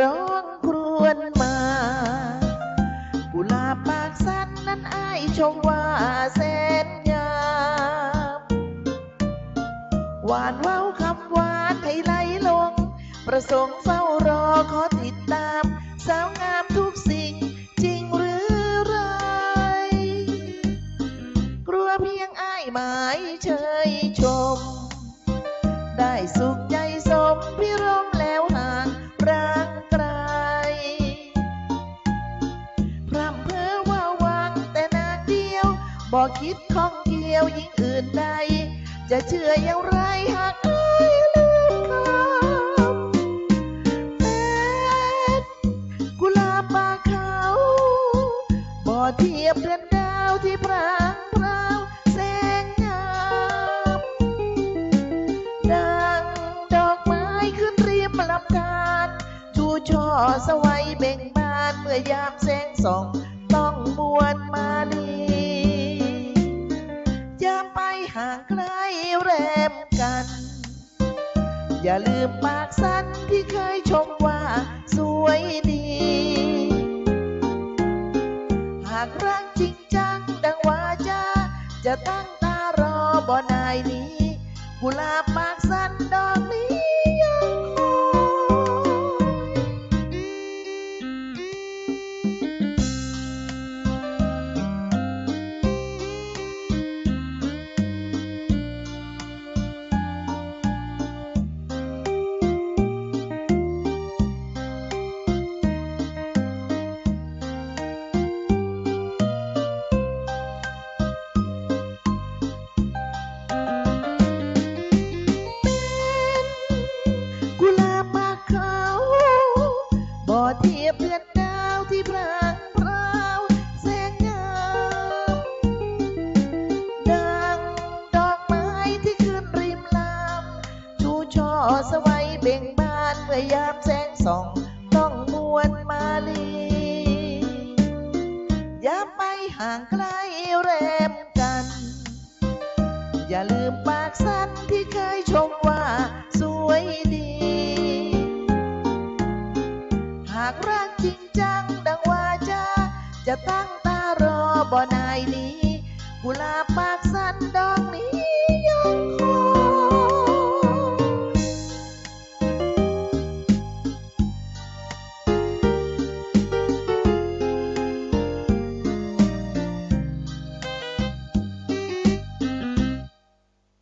ร้องครวญมา กุหลาบปากสั้นนั้นอายชมว่าแสนงามหวานเว้าคำหวานให้ไหลลง ประสงค์เฝ้ารอขอติดตาม สาวงามทุกสิ่งจริงหรือไร กลัวเพียงอายหมายเชยชม ได้สุขใจ บอกคิดข้องเกี่ยวยิ่งอื่นใด จะเชื่ออย่างไรหากอ้ายลืมคำเป็นกุหลาบปากขาวบ่เทียบเดือนดาวที่พรางพราวแสงงามดังดอกไม้ขึ้นริมลำธารชูช่อสวัยเบ่งบานเมื่อยามแสงส่อง ต้องมวนมา อย่าไปห่างไกลแรมกัน อย่าลืมปากสั้นที่เคยชมว่าสวยดี หากรักจริงจังดังวาจา จะตั้งตารอบ่นายนี้ กุหลาบปากสั้นดอกนี้ ยบเพื่อนดาวที่พรางพราวแสงงามดังดอกไม้ที่ขึ้นริมลำชูช่อสวัยเบ่งบานเมื่อยามแสงส่อง ต้องมวนมาลีอย่าไปห่างไกลแรมกัน อย่าลืมปากสั้นากรักจริงจังดังว่าจาจะตั้งตารอบ่นายนี้กุลาปากสั้นดอก